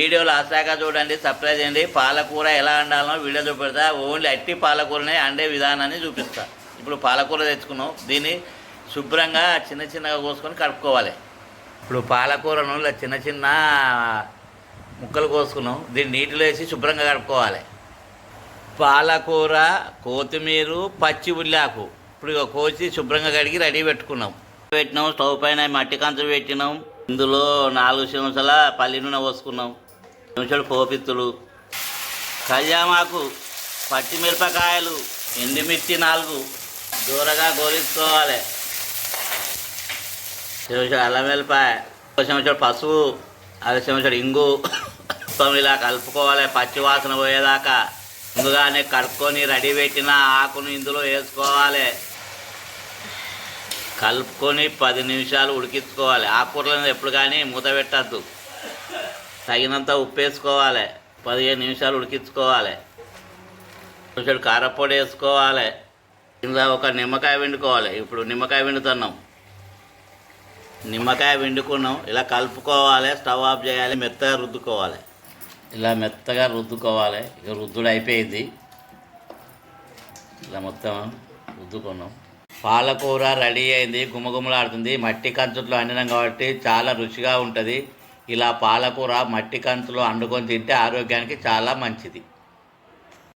Video last దాకా చూడండి surprise చేయండి పాలకూర ఎలా వండాలో వీడియో చూపెడతా. ఓన్లీ అట్టి పాలకూరనే అండే విధానాన్ని చూపిస్తా. ఇప్పుడు పాలకూర తెచ్చుకున్నాం. దీన్ని శుభ్రంగా చిన్న చిన్నగా కోసుకొని కడుక్కోవాలి. ఇప్పుడు పాలకూరను ఇలా చిన్న చిన్న ముక్కలు కోసుకున్నాం. దీన్ని నీటిలో వేసి శుభ్రంగా కడుక్కోవాలి. పాలకూర కొత్తిమీర పచ్చి ఉల్లాకు ఇప్పుడు కోసి శుభ్రంగా కడిగి రెడీ పెట్టుకున్నాం. పెట్టినాం స్టవ్ పైన మట్టి కంచు పెట్టినాం. ఇందులో నాలుగు చెంచాల పల్లి నూనె పోసుకున్నాం. నిమిషాలు పోపిత్తులు కళ్యామాకు పచ్చిమిరపకాయలు ఎండుమిర్చి నాలుగు దూరగా గోలించుకోవాలి. చెంచాడు అల్లం వెల్లిపాయ ఒక పసుపు అర చెంచాడు ఇంగు. మొత్తం ఇలా కలుపుకోవాలి. పచ్చి వాసన పోయేదాకా ముందుగానే కడుక్కొని రెడీ పెట్టిన ఆకును ఇందులో వేసుకోవాలి. కలుపుకొని పది నిమిషాలు ఉడికించుకోవాలి. ఆకుకూరలను ఎప్పుడు కానీ మూత పెట్టద్దు. తగినంత ఉప్పు వేసుకోవాలి. పదిహేను నిమిషాలు ఉడికించుకోవాలి. కొంచెం కారపొడి వేసుకోవాలి. ఇంకా ఒక నిమ్మకాయ వండుకోవాలి ఇప్పుడు నిమ్మకాయ వండుతున్నాం నిమ్మకాయ వండుకున్నాం ఇలా కలుపుకోవాలి. స్టవ్ ఆఫ్ చేయాలి. మెత్తగా రుద్దుకోవాలి. ఇలా మెత్తగా రుద్దుకోవాలి. ఇక రుద్దుడు అయిపోయింది. ఇలా మొత్తం రుద్దుకున్నాం. పాలకూర రెడీ అయింది. గుమగుమలాడుతుంది. మట్టి కంచుట్లో అండినాం కాబట్టి చాలా రుచిగా ఉంటుంది. ఇలా పాలకూర మట్టి కంచులో వండుకొని తింటే ఆరోగ్యానికి చాలా మంచిది.